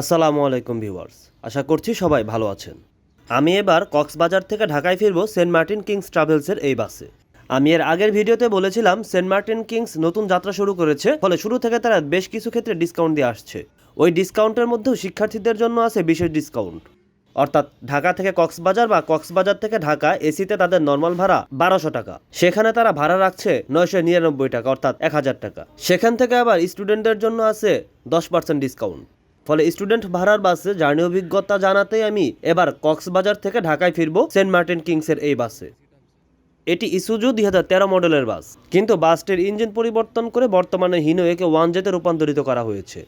আসসালামু আলাইকুম ভিউয়ার্স, আশা করছি সবাই ভালো আছেন। আমি এবার কক্সবাজার থেকে ঢাকায় ফিরব সেন্ট মার্টিন কিংস ট্রাভেলসের এই বাসে। আমি এর আগের ভিডিওতে বলেছিলাম সেন্ট মার্টিন কিংস নতুন যাত্রা শুরু করেছে, ফলে শুরু থেকে তারা বেশ কিছু ক্ষেত্রে ডিসকাউন্ট দিয়ে আসছে। ওই ডিসকাউন্টের মধ্যেও শিক্ষার্থীদের জন্য আছে বিশেষ ডিসকাউন্ট অর্থাৎ ঢাকা থেকে কক্সবাজার বা কক্সবাজার থেকে ঢাকা এসিতে তাদের নর্মাল ভাড়া বারোশো টাকা। সেখানে তারা ভাড়া রাখছে নয়শো নিরানব্বই টাকা, অর্থাৎ এক হাজার টাকা। সেখান থেকে আবার স্টুডেন্টদের জন্য আছে দশ পার্সেন্ট ডিসকাউন্ট ফলে স্টুডেন্ট ভাড়ার বাসে জার্নি অভিজ্ঞতা জানাতে আমি এবার কক্সবাজার থেকে ঢাকায় ফিরবো সেন্ট মার্টিন কিংসের এই বাসে। এটি ইসুজু দুই হাজার তেরো মডেলের বাস, কিন্তু বাসটির ইঞ্জিন পরিবর্তন করে বর্তমানে হিনো একে ওয়ান জেতে রূপান্তরিত করা হয়েছে।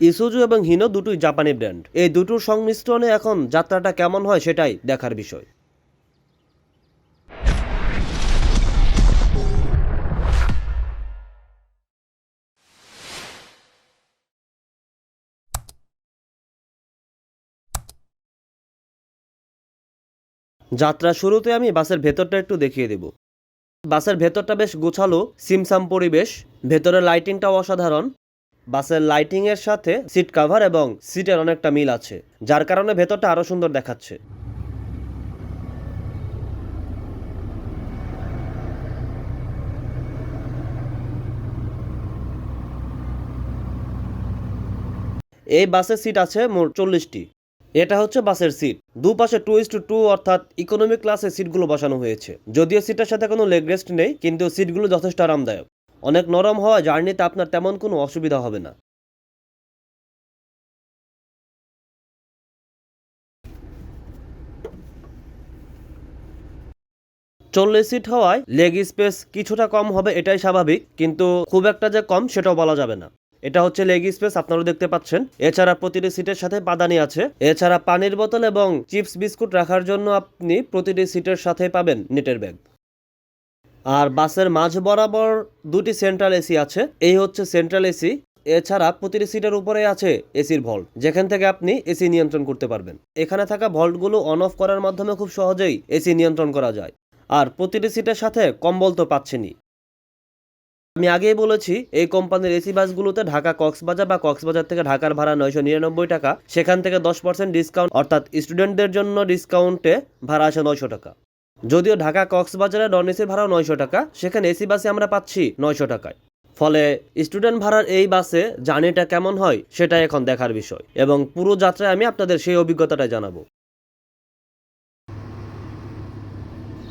ইসুজু এবং হিনো দুটোই জাপানি ব্র্যান্ড। এই দুটোর সংমিশ্রণে এখন যাত্রাটা কেমন হয় সেটাই দেখার বিষয়। যাত্রা শুরুতে আমি বাসের ভেতরটা একটু দেখিয়ে দেব। বাসের ভেতরটা বেশ গোছালো, সিমসাম পরিবেশ, ভেতরের লাইটিংটাও অসাধারণ। বাসের লাইটিংয়ের সাথে সিট কাভার এবং সিটের অনেকটা মিল আছে, যার কারণে ভেতরটা আরও সুন্দর দেখাচ্ছে। এই বাসের সিট আছে মোট চল্লিশটি। এটা হচ্ছে বাসের সিট। দুপাশে টু ইস টু টু অর্থাৎ ইকোনমি ক্লাসের সিটগুলো বসানো হয়েছে। যদিও সিটের সাথে কোনো লেগ রেস্ট নেই, কিন্তু সিটগুলো যথেষ্ট আরামদায়ক। অনেক নরম হওয়া জার্নিতে আপনার তেমন কোনো অসুবিধা হবে না। চল্লিশ সিট হওয়ায় লেগ স্পেস কিছুটা কম হবে, এটাই স্বাভাবিক, কিন্তু খুব একটা যে কম সেটাও বলা যাবে না। এটা হচ্ছে লেগ স্পেস আপনারা দেখতে পাচ্ছেন। এছাড়া প্রতিটি সিটের সাথে পাদানি আছে। এছাড়া পানির বোতল এবং চিপস বিস্কুট রাখার জন্য আপনি প্রতিটি সিটের সাথে পাবেন নেটের ব্যাগ আর বাসের মাঝ বরাবর দুটি সেন্ট্রাল এসি আছে। এই হচ্ছে সেন্ট্রাল এসি এছাড়া প্রতিটি সিটের উপরে আছে এসির ভল্ট যেখান থেকে আপনি এসি নিয়ন্ত্রণ করতে পারবেন। এখানে থাকা ভল্টগুলো অন অফ করার মাধ্যমে খুব সহজেই এসি নিয়ন্ত্রণ করা যায়। আর প্রতিটি সিটের সাথে কম্বল তো পাচ্ছেনই। আমি আগেই বলেছি, এই কোম্পানির এসি বাসগুলোতে ঢাকা কক্সবাজার বা কক্সবাজার থেকে ঢাকার ভাড়া নয়শো নিরানব্বই টাকা, সেখান থেকে দশ পার্সেন্ট ডিসকাউন্ট অর্থাৎ স্টুডেন্টদের জন্য ডিসকাউন্টে ভাড়া আসে নয়শো টাকা। যদিও ঢাকা কক্সবাজারে নন এসির ভাড়া নয়শো টাকা, সেখানে এসি বাসে আমরা পাচ্ছি নয়শো টাকায়। ফলে স্টুডেন্ট ভাড়ার এই বাসে জার্নিটা কেমন হয়, সেটাই এখন দেখার বিষয় এবং পুরো যাত্রায় আমি আপনাদের সেই অভিজ্ঞতাটা জানাব।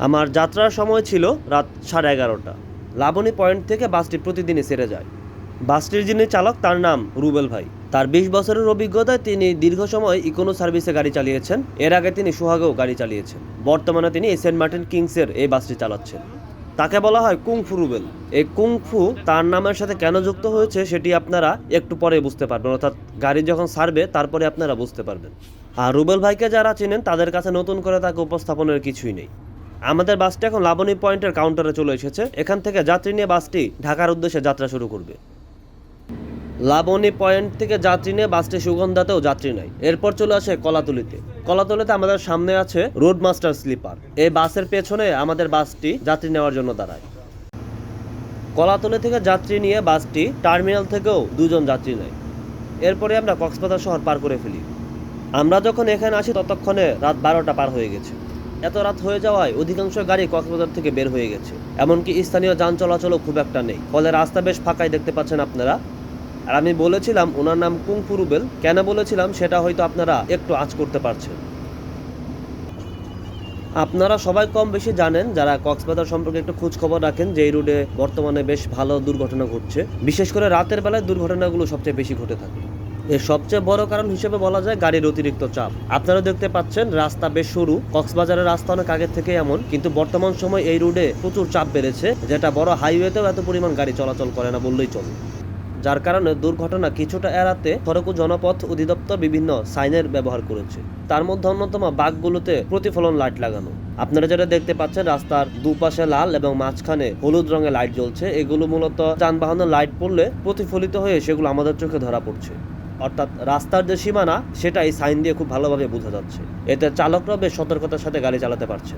আমার যাত্রার সময় ছিল রাত সাড়ে এগারোটা। লাবণী পয়েন্ট থেকে বাসটি প্রতিদিনই সেরে যায়। বাসটির যিনি চালক, তার নাম রুবেল ভাই। তার বিশ বছরের অভিজ্ঞতায় তিনি দীর্ঘ সময় ইকোনো সার্ভিসে গাড়ি চালিয়েছেন। এর আগে তিনি সোহাগেও গাড়ি চালিয়েছেন। বর্তমানে তিনি সেন্ট মার্টিন কিংসের এই বাসটি চালাচ্ছেন। তাকে বলা হয় কুংফু রুবেল। এই কুংফু তার নামের সাথে কেন যুক্ত হয়েছে সেটি আপনারা একটু পরে বুঝতে পারবেন। অর্থাৎ গাড়ি যখন সারবে, তারপরে আপনারা বুঝতে পারবেন। আর রুবেল ভাইকে যারা চেনেন, তাদের কাছে নতুন করে তাকে উপস্থাপনের কিছুই নেই। আমাদের বাসটি এখন লাবণী পয়েন্টের কাউন্টারে চলে এসেছে। এখান থেকে যাত্রী নিয়ে বাসটি ঢাকার উদ্দেশ্যে যাত্রা শুরু করবে। লাবণী পয়েন্ট থেকে যাত্রী নিয়ে বাসটি সুগন্ধাতেও যাত্রী নেয় এরপর চলে আসে কলাতলিতে। কলাতলিতে আমাদের সামনে আছে রোড মাস্টার স্লিপার এই বাসের পেছনে আমাদের বাসটি যাত্রী নেওয়ার জন্য দাঁড়ায়। কলাতলি থেকে যাত্রী নিয়ে বাসটি টার্মিনাল থেকেও দুজন যাত্রী নেয়। এরপরে আমরা কক্সবাজার শহর পার করে ফেলি। আমরা যখন এখানে আসি, ততক্ষণে রাত বারোটা পার হয়ে গেছে। এত রাত হয়ে যাওয়ায় অধিকাংশ গাড়ি কক্সবাজার থেকে বের হয়ে গেছে। এমনকি স্থানীয় যান চলাচলও খুব একটা নেই। ফলে রাস্তা বেশ ফাঁকাই দেখতে পাচ্ছেন আপনারা। আর আমি বলেছিলাম ওনার নাম কুংফু রুবেল। কেন বলেছিলাম সেটা হয়তো আপনারা একটু আঁচ করতে পারছেন। আপনারা সবাই কম বেশি জানেন, যারা কক্সবাজার সম্পর্কে একটু খোঁজ খবর রাখেন, যে এই রোডে বর্তমানে বেশ ভালো দুর্ঘটনা ঘটছে। বিশেষ করে রাতের বেলায় দুর্ঘটনাগুলো সবচেয়ে বেশি ঘটে থাকে। এর সবচেয়ে বড় কারণ হিসেবে বলা যায় গাড়ির অতিরিক্ত চাপ। আপনারা দেখতে পাচ্ছেন, রাস্তা বেশ সরু। কক্সবাজারের রাস্তা অনেক আগের থেকে এমন, কিন্তু বর্তমান সময় এই রোডে প্রচুর চাপ বেড়েছে, যেটা বড় হাইওয়েতেও এত পরিমাণ গাড়ি চলাচল করে না বললেই চলে। যার কারণে দুর্ঘটনা কিছুটা এড়াতে সড়ক ও জনপথ অধিদপ্তর বিভিন্ন সাইনের ব্যবহার করেছে। তার মধ্যে অন্যতম বাঘগুলোতে প্রতিফলন লাইট লাগানো। আপনারা যেটা দেখতে পাচ্ছেন, রাস্তার দুপাশে লাল এবং মাঝখানে হলুদ রঙের লাইট জ্বলছে। এগুলো মূলত যানবাহনের লাইট পড়লে প্রতিফলিত হয়ে সেগুলো আমাদের চোখে ধরা পড়ছে। অর্থাৎ রাস্তার যে সীমানা, সেটা এই সাইন দিয়ে খুব ভালোভাবে বোঝা যাচ্ছে। এতে চালকরা বেশ সতর্কতার সাথে গাড়ি চালাতে পারছে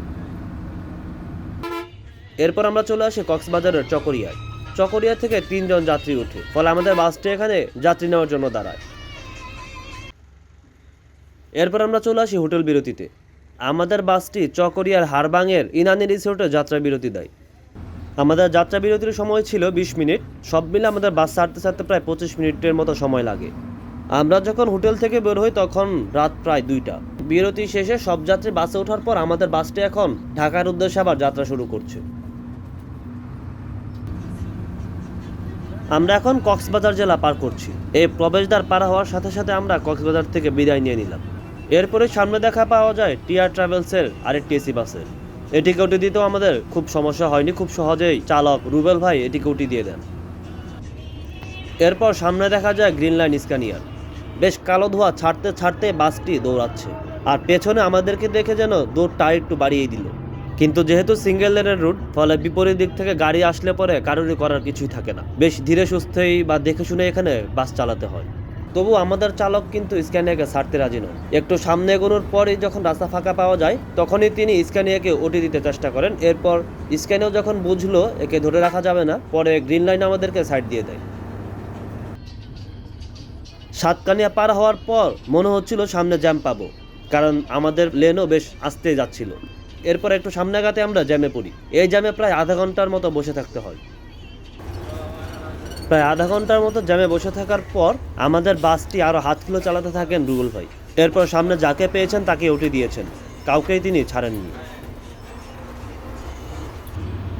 এরপর আমরা চলে আসি কক্সবাজারের চকরিয়ায়। চকরিয়া থেকে তিনজন যাত্রী ওঠে ফলে আমাদের বাসটি এখানে যাত্রী নেওয়ার জন্য দাঁড়ায়। এরপর আমরা চলে আসি হোটেল বিরতিতে। আমাদের বাসটি চকরিয়ার হারবাংয়ের ইনানি রিসোর্টে যাত্রা বিরতি দেয়। আমাদের যাত্রা বিরতির সময় ছিল বিশ মিনিট, সব মিলে আমাদের বাস ছাড়তে ছাড়তে প্রায় পঁচিশ মিনিটের মতো সময় লাগে। আমরা যখন হোটেল থেকে বের হই তখন রাত প্রায় দুইটা। বিরতি শেষে সব যাত্রী বাসে ওঠার পর আমাদের বাসটি এখন ঢাকার উদ্দেশ্যে আবার যাত্রা শুরু করছে। আমরা এখন কক্সবাজার জেলা পার করছি। এই প্রবেশদ্বার পার হওয়ার সাথে সাথে আমরা কক্সবাজার থেকে বিদায় নিয়ে নিলাম। এরপরে সামনে দেখা পাওয়া যায় টিআর ট্রাভেলসের আরেকটি এসি বাসের। এটিকে উঠে দিতেও আমাদের খুব সমস্যা হয়নি, খুব সহজেই চালক রুবেল ভাই এটিকে উঠে দিয়ে দেন। এরপর সামনে দেখা যায় গ্রিন লাইন স্ক্যানিয়ার। বেশ কালো ধোয়া ছাড়তে ছাড়তে বাসটি দৌড়াচ্ছে। আর পেছনে আমাদেরকে দেখে যেন দৌড়টা একটু বাড়িয়ে দিল। কিন্তু যেহেতু সিঙ্গেল লেনের রুট ফলে বিপরীত দিক থেকে গাড়ি আসলে পরে কারোরই করার কিছুই থাকে না। বেশ ধীরে সুস্থেই বা দেখে শুনে এখানে বাস চালাতে হয়। তবু আমাদের চালক কিন্তু স্ক্যানিয়াকে ছাড়তে রাজি নন একটু সামনে এগোনোর পরই যখন রাস্তা ফাঁকা পাওয়া যায়, তখনই তিনি স্ক্যানিয়াকে ওটি দিতে চেষ্টা করেন। এরপর স্ক্যানিয়াও যখন বুঝলো, একে ধরে রাখা যাবে না, পরে গ্রিন লাইন আমাদেরকে সাইড দিয়ে দেয়। সাতকানিয়া পার হওয়ার পর মনে হচ্ছিল সামনে জ্যাম পাবো, কারণ আমাদের লেনও বেশ আস্তে যাচ্ছিল। এরপর একটু সামনে আগাতে আমরা জ্যামে পড়ি। এই জ্যামে প্রায় আধা ঘণ্টার মতো বসে থাকতে হয়। প্রায় আধা ঘণ্টার মতো জ্যামে বসে থাকার পর আমাদের বাসটি আরও হাত কিলো চালাতে থাকেন রুবেল ভাই। এরপর সামনে যাকে পেয়েছেন তাকে উঠে দিয়েছেন। কাউকেই তিনি ছাড়েননি।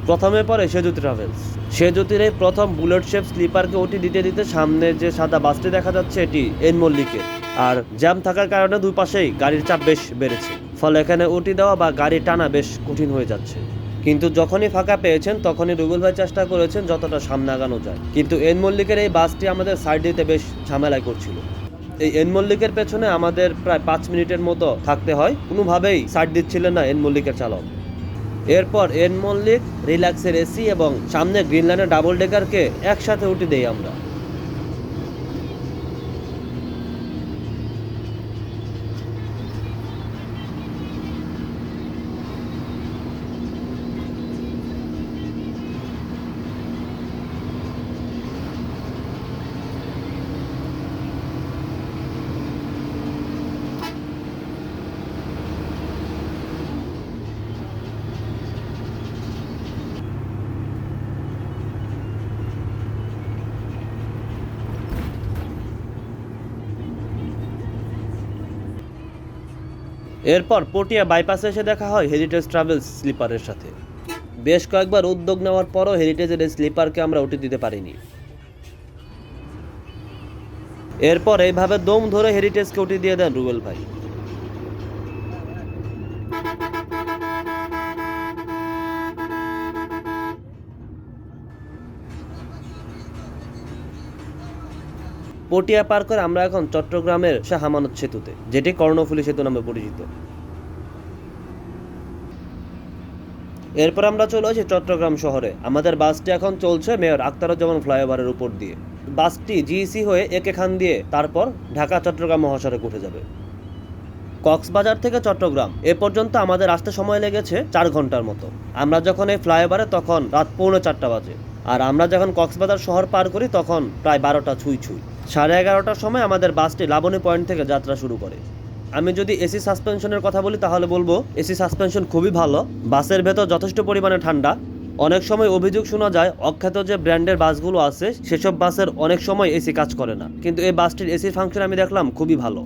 প্রথমে পরে সেজুতি ট্রাভেলস। সেজুতির এই প্রথম বুলেট শেপ স্লিপারকে ওটি দিতে দিতে সামনে যে সাদা বাসটি দেখা যাচ্ছে, এটি এন মল্লিকের। আর জ্যাম থাকার কারণে দুই পাশেই গাড়ির চাপ বেশ বেড়েছে। ফলে এখানে ওটি দেওয়া বা গাড়ি টানা বেশ কঠিন হয়ে যাচ্ছে। কিন্তু যখনই ফাঁকা পেয়েছেন, তখনই রুবেল ভাই চেষ্টা করেছেন যতটা সামনে আগানো যায়। কিন্তু এন মল্লিকের এই বাসটি আমাদের সাইড দিতে বেশ ঝামেলায় করছিল এই এন মল্লিকের পেছনে আমাদের প্রায় পাঁচ মিনিটের মতো থাকতে হয়। কোনোভাবেই সাইড দিচ্ছিলেন না এন মল্লিকের চালক। এরপর এন মল্লিক রিল্যাক্সের এসি এবং সামনে গ্রিন লাইনের ডাবল ডেকারকে একসাথে উঠে দেই আমরা। এরপর পটিয়া বাইপাসে এসে দেখা হয় হেরিটেজ ট্রাভেলস স্লিপারের সাথে। বেশ কয়েকবার উদ্যোগ নেওয়ার পরও হেরিটেজের এই স্লিপারকে আমরা উঠে দিতে পারিনি। এরপর এইভাবে দম ধরে হেরিটেজকে উঠে দিয়ে দেন রুবেল ভাই। পটিয়া পার করে আমরা এখন চট্টগ্রামের শাহামানত সেতুতে, যেটি কর্ণফুলী সেতু নামে পরিচিত। এরপর আমরা চলে আসি চট্টগ্রাম শহরে। আমাদের বাসটি এখন চলছে মেয়র আখতারুজ্জামান ফ্লাইওভারের উপর দিয়ে। বাসটি জিইসি হয়ে একে খান দিয়ে তারপর ঢাকা চট্টগ্রাম মহাসড়ক উঠে যাবে। কক্সবাজার থেকে চট্টগ্রাম, এ পর্যন্ত আমাদের আসতে সময় লেগেছে চার ঘণ্টার মতো। আমরা যখন এই ফ্লাইওভারে, তখন রাত পৌনে চারটা বাজে। আর আমরা যখন কক্সবাজার শহর পার করি, তখন প্রায় বারোটা ছুঁই ছুঁই। সাড়ে এগারোটার সময় আমাদের বাসটি লাবণী পয়েন্ট থেকে যাত্রা শুরু করে। আমি যদি এসি সাসপেনশনের কথা বলি, তাহলে বলব, এসি সাসপেনশন খুবই ভালো। বাসের ভেতর যথেষ্ট পরিমাণে ঠান্ডা। অনেক সময় অভিযোগ শোনা যায়, অখ্যাত যে ব্র্যান্ডের বাসগুলো আছে, সেসব বাসের অনেক সময় এসি কাজ করে না। কিন্তু এই বাসটির এসির ফাংশন আমি দেখলাম খুবই ভালো।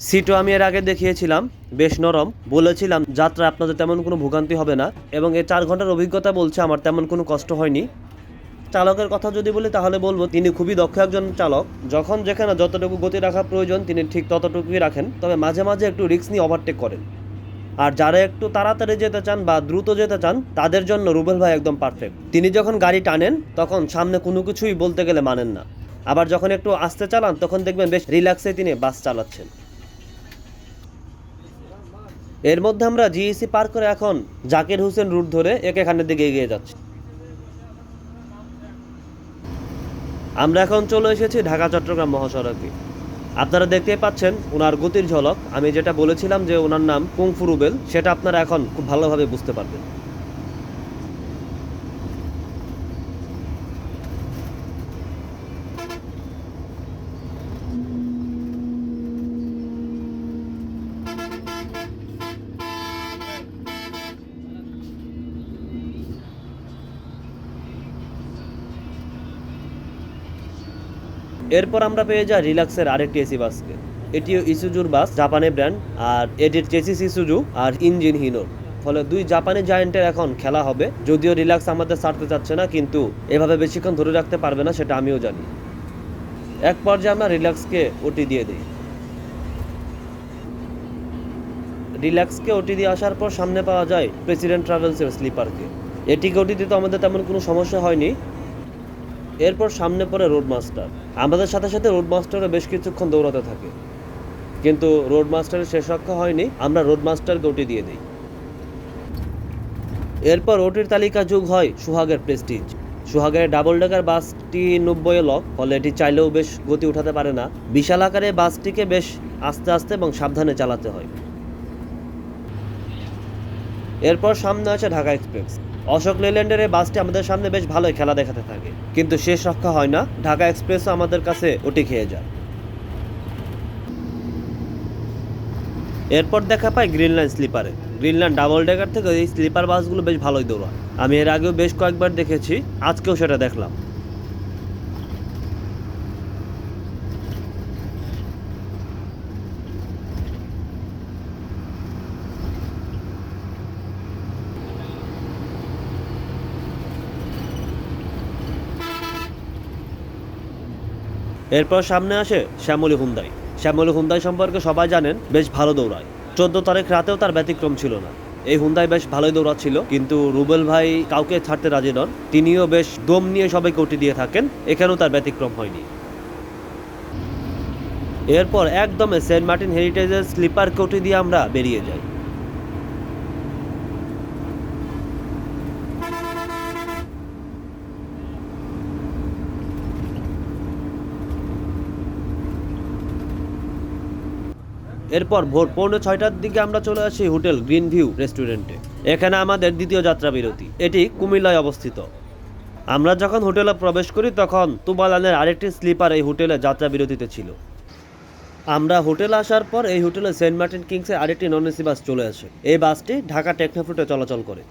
সিটও আমি এর আগে দেখিয়েছিলাম, বেশ নরম। বলেছিলাম যাত্রা আপনাদের তেমন কোনো ভোগান্তি হবে না। এবং এই চার ঘণ্টার অভিজ্ঞতা বলছে, আমার তেমন কোনো কষ্ট হয়নি। চালকের কথা যদি বলি, তাহলে বলব তিনি খুবই দক্ষ একজন চালক। যখন যেখানে যতটুকু গতি রাখা প্রয়োজন, তিনি ঠিক ততটুকুই রাখেন। তবে মাঝে মাঝে একটু রিস্ক নিয়ে ওভারটেক করেন। আর যারা একটু তাড়াতাড়ি যেতে চান বা দ্রুত যেতে চান, তাদের জন্য রুবেল ভাই একদম পারফেক্ট তিনি যখন গাড়ি টানেন, তখন সামনে কোনো কিছুই বলতে গেলে মানেন না। আবার যখন একটু আস্তে চালান, তখন দেখবেন বেশ রিল্যাক্সে তিনি বাস চালাচ্ছেন। এর মধ্যে আমরা জিইসি পার করে এখন জাকির হোসেন রুট ধরে একে খানের দিকে এগিয়ে যাচ্ছি। আমরা এখন চলে এসেছি ঢাকা, চট্টগ্রাম মহাসড়কে। আপনারা দেখতে পাচ্ছেন ওনার গতির ঝলক। আমি যেটা বলেছিলাম যে ওনার নাম কুংফু রুবেল, সেটা আপনারা এখন খুব ভালোভাবে বুঝতে পারবেন। এরপর আমরা পেয়ে যাই রিল্যাক্সের আরেকটি এসি বাসকে। এটিও ইসুজুর বাস জাপানি ব্র্যান্ড, আর এটির চেসিস ইসুজু আর ইঞ্জিন হিনোর ফলে দুই জাপানি জায়েন্টের এখন খেলা হবে। যদিও রিল্যাক্স আমাদের ছাড়তে চাচ্ছে না, কিন্তু এভাবে বেশিক্ষণ ধরে রাখতে পারবে না সেটা আমিও জানি। এক পর্যায়ে আমরা রিল্যাক্সকে ওটি দিয়ে দিই। রিল্যাক্সকে ওটি দিয়ে আসার পর সামনে পাওয়া যায় প্রেসিডেন্ট ট্রাভেলসের স্লিপারকে। এটিকে ওটি দিতে আমাদের তেমন কোনো সমস্যা হয়নি। এরপর সামনে পড়ে রোড মাস্টার আমাদের সাথে সাথে রোড মাস্টারও বেশ কিছুক্ষণ দৌড়াতে থাকে। কিন্তু রোড মাস্টারের শেষ রক্ষা হয়নি, আমরা রোড মাস্টারকে ওটি দিয়ে দিই। এরপর ওটির তালিকা যোগ হয় সুহাগের প্রেস্টিজ। সুহাগের ডাবল ডেকার বাসটি নব্বই লক, ফলে এটি চাইলেও বেশ গতি উঠাতে পারে না। বিশাল আকারে বাসটিকে বেশ আস্তে আস্তে এবং সাবধানে চালাতে হয়। এরপর সামনে আছে ঢাকা এক্সপ্রেস। অশোক লেল্যান্ডের এই বাসটি আমাদের সামনে বেশ ভালোই খেলা দেখাতে থাকে। কিন্তু শেষ রক্ষা হয় না। ঢাকা এক্সপ্রেসও আমাদের কাছে ওটি খেয়ে যায়। এরপর দেখা পাই গ্রিনল্যান্ড স্লিপারে। গ্রিনল্যান্ড ডাবল ডেকার থেকে এই স্লিপার বাসগুলো বেশ ভালোই দৌড়ায়। আমি এর আগেও বেশ কয়েকবার দেখেছি। আজকেও সেটা দেখলাম। এরপর সামনে আসে শ্যামলী হুন্দাই। শ্যামলী হুন্দাই সম্পর্কে সবাই জানেন, বেশ ভালো দৌড়ায়। চোদ্দ তারিখ রাতেও তার ব্যতিক্রম ছিল না। এই হুন্দাই বেশ ভালোই দৌড়াচ্ছিল, কিন্তু রুবেল ভাই কাউকে ছাড়তে রাজি নন। তিনিও বেশ দম নিয়ে সবাইকে উঠে দিয়ে থাকেন, এখানেও তার ব্যতিক্রম হয়নি। এরপর একদমে সেন্ট মার্টিন হেরিটেজের স্লিপার কোটি দিয়ে আমরা বেরিয়ে যাই। এরপর ভোর পৌনে ছয়টার দিকে আমরা চলে আসি হোটেল গ্রিন ভিউ রেস্টুরেন্টে। এখানে আমাদের দ্বিতীয় যাত্রা বিরতি। এটি কুমিল্লায় অবস্থিত। আমরা যখন হোটেলে প্রবেশ করি তখন তুবালানের আরেকটি স্লিপার এই হোটেলে যাত্রা বিরতিতে ছিল। আমরা হোটেল আসার পর এই হোটেলে সেন্ট মার্টিন কিংসের আরেকটি নন এসি বাস চলে আসে। এই বাসটি ঢাকা টেকনোফ্রুটে চলাচল করে।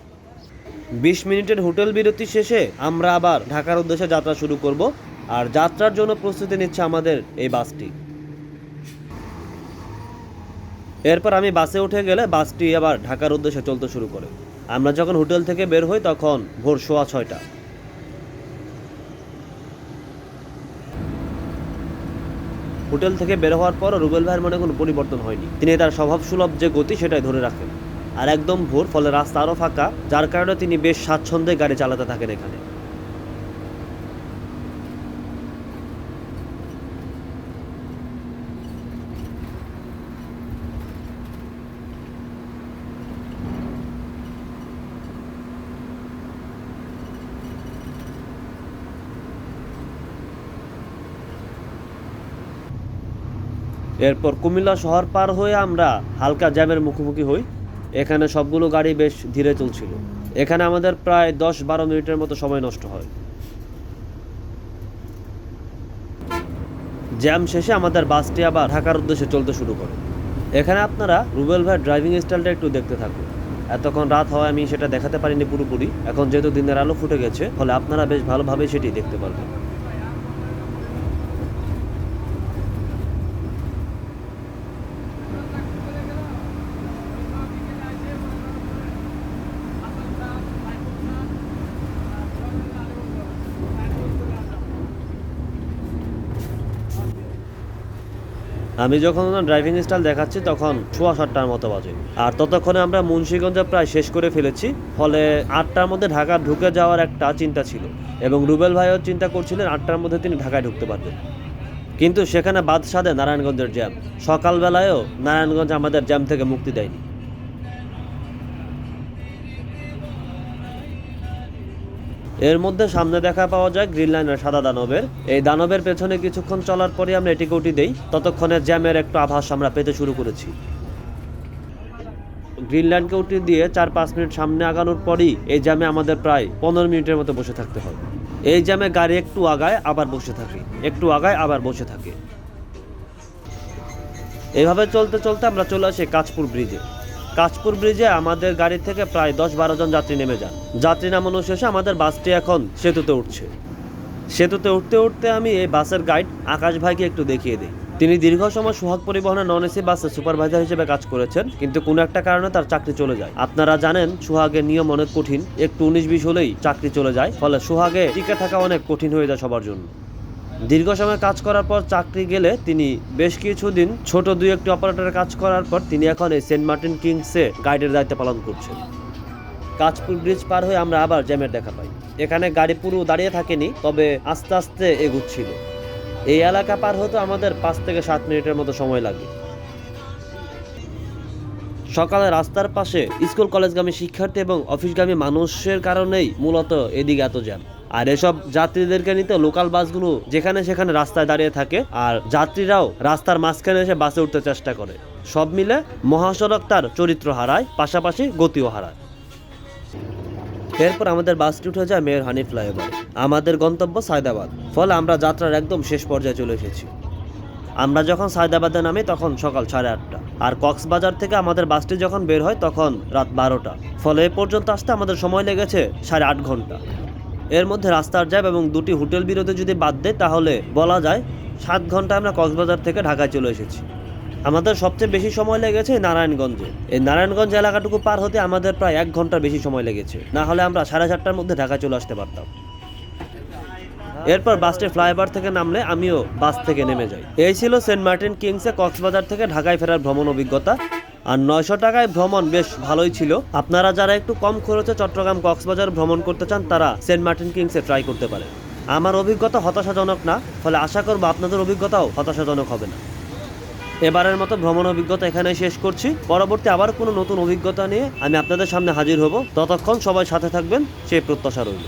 বিশ মিনিটের হোটেল বিরতি শেষে আমরা আবার ঢাকার উদ্দেশ্যে যাত্রা শুরু করব। আর যাত্রার জন্য প্রস্তুতি নিচ্ছে আমাদের এই বাসটি। এরপর আমি বাসে উঠে গেলে বাসটি আবার ঢাকার উদ্দেশ্যে চলতে শুরু করে। আমরা যখন হোটেল থেকে বের হই তখন ভোর সোয়া ছয়টা। হোটেল থেকে বের হওয়ার পর রুবেল ভাইয়ের মনে কোনো পরিবর্তন হয়নি। তিনি তার স্বভাব সুলভ যে গতি সেটাই ধরে রাখেন। আর একদম ভোর, ফলে রাস্তা আরও ফাঁকা, যার কারণে তিনি বেশ স্বাচ্ছন্দ্যে গাড়ি চালাতে থাকেন এখানে। এরপর কুমিল্লা শহর পার হয়ে আমরা হালকা জ্যামের মুখোমুখি হই। এখানে সবগুলো গাড়ি বেশ ধীরে চলছিল। এখানে আমাদের প্রায় দশ বারো মিনিটের মতো সময় নষ্ট হয়। জ্যাম শেষে আমাদের বাসটি আবার ঢাকার উদ্দেশ্যে চলতে শুরু করে। এখানে আপনারা রুবেল ভাইয়ের ড্রাইভিং স্টাইলটা একটু দেখতে থাকুন। এতক্ষণ রাত হওয়ায় আমি সেটা দেখাতে পারিনি পুরোপুরি। এখন যেহেতু দিনের আলো ফুটে গেছে, ফলে আপনারা বেশ ভালোভাবে সেটি দেখতে পারবেন। আমি যখন ওনার ড্রাইভিং স্টাইল দেখাচ্ছি, তখন ছোয়া সাতটার মতো বাজে। আর ততক্ষণে আমরা মুন্সীগঞ্জে প্রায় শেষ করে ফেলেছি। ফলে আটটার মধ্যে ঢাকা ঢুকে যাওয়ার একটা চিন্তা ছিল। এবং রুবেল ভাইও চিন্তা করছিলেন আটটার মধ্যে তিনি ঢাকায় ঢুকতে পারবেন। কিন্তু সেখানে বাদ সাধে নারায়ণগঞ্জের জ্যাম সকালবেলায়ও নারায়ণগঞ্জ আমাদের জ্যাম থেকে মুক্তি দেয়নি। এর মধ্যে সামনে দেখা পাওয়া যায় গ্রিন লাইনের সাদা দানবের। এই দানবের পেছনে কিছুক্ষণ চলার পরে আমরা এটিকে উঠি দেই। ততক্ষণে জ্যামের একটু আভাস আমরা পেতে শুরু করেছি। গ্রিনল্যান্ডকে উঠে দিয়ে চার পাঁচ মিনিট সামনে আগানোর পরই এই জ্যামে আমাদের প্রায় পনেরো মিনিটের মতো বসে থাকতে হয়। এই জ্যামে গাড়ি একটু আগায় আবার বসে থাকে। একটু আগায় আবার বসে থাকে। এভাবে চলতে চলতে আমরা চলে আসি কাঁচপুর ব্রিজে। কাঁচপুর ব্রিজে আমাদের গাড়ি থেকে প্রায় দশ বারো জন যাত্রী নেমে যান। যাত্রী নামানো শেষে আমাদের বাসটি এখন সেতুতে উঠছে। সেতুতে উঠতে উঠতে আমি এই বাসের গাইড আকাশ ভাইকে একটু দেখিয়ে দিই। তিনি দীর্ঘ সময় সোহাগ পরিবহনের নন এসি বাসে সুপারভাইজার হিসেবে কাজ করেছেন, কিন্তু কোনো একটা কারণে তার চাকরি চলে যায়। আপনারা জানেন, সোহাগের নিয়ম অনেক কঠিন। একটু উনিশ বিশ হলেই চাকরি চলে যায়, ফলে সোহাগে টিকে থাকা অনেক কঠিন হয়ে যায় সবার জন্য। দীর্ঘ সময় কাজ করার পর চাকরি গেলে তিনি বেশ কিছুদিন ছোট দুই একটি অপারেটরের কাজ করার পর তিনি এখন এই সেন্ট মার্টিন কিংসে গাইডের দায়িত্ব পালন করছেন। কাঁচপুর ব্রিজ পার হয়ে আমরা আবার জ্যামের দেখা পাই। এখানে গাড়ি পুরো দাঁড়িয়ে থাকেনি, তবে আস্তে আস্তে এগুচ্ছিল। এই এলাকা পার হতে আমাদের পাঁচ থেকে সাত মিনিটের মতো সময় লাগে। সকালে রাস্তার পাশে স্কুল কলেজগামী শিক্ষার্থী এবং অফিসগামী মানুষের কারণেই মূলত এদিকে এত জ্যাম। আর এসব যাত্রীদেরকে নিতে লোকাল বাসগুলো যেখানে সেখানে রাস্তায় দাঁড়িয়ে থাকে। আর যাত্রীরাও রাস্তার মাঝখানে এসে বাসে উঠতে চেষ্টা করে। সব মিলে মহাসড়ক তার চরিত্র হারায়, পাশাপাশি গতিও হারায়। এরপর আমাদের বাসটি উঠে যায় মেয়র হানি ফ্লাইওভার আমাদের গন্তব্য সায়দাবাদ। ফলে আমরা যাত্রার একদম শেষ পর্যায়ে চলে এসেছি। আমরা যখন সায়দাবাদে নামি তখন সকাল সাড়ে আটটা। আর কক্সবাজার থেকে আমাদের বাসটি যখন বের হয় তখন রাত বারোটা। ফলে এ পর্যন্ত আসতে আমাদের সময় লেগেছে সাড়ে আট ঘণ্টা। এর মধ্যে রাস্তার জ্যাম এবং দুটি হোটেল বিরতি যদি বাদ দেয়, তাহলে বলা যায় সাত ঘণ্টা আমরা কক্সবাজার থেকে ঢাকায় চলে এসেছি। আমাদের সবচেয়ে বেশি সময় লেগেছে নারায়ণগঞ্জে। এই নারায়ণগঞ্জ এলাকাটুকু পার হতে আমাদের প্রায় এক ঘণ্টার বেশি সময় লেগেছে। না হলে আমরা সাড়ে চারটার মধ্যে ঢাকা চলে আসতে পারতাম। এরপর বাসটি ফ্লাইওভার থেকে নামলে আমিও বাস থেকে নেমে যাই। এই ছিল সেন্ট মার্টিন কিংসে কক্সবাজার থেকে ঢাকায় ফেরার ভ্রমণ অভিজ্ঞতা। আর নয়শো টাকায় ভ্রমণ বেশ ভালোই ছিল। আপনারা যারা একটু কম খরচে চট্টগ্রাম কক্সবাজার ভ্রমণ করতে চান, তারা সেন্ট মার্টিন কিংসে ট্রাই করতে পারে আমার অভিজ্ঞতা হতাশাজনক না, ফলে আশা করব আপনাদের অভিজ্ঞতাও হতাশাজনক হবে না। এবারের মতো ভ্রমণ অভিজ্ঞতা এখানে শেষ করছি। পরবর্তী আবার কোনো নতুন অভিজ্ঞতা নিয়ে আমি আপনাদের সামনে হাজির হব। ততক্ষণ সবাই সাথে থাকবেন, সেই প্রত্যাশা রইল।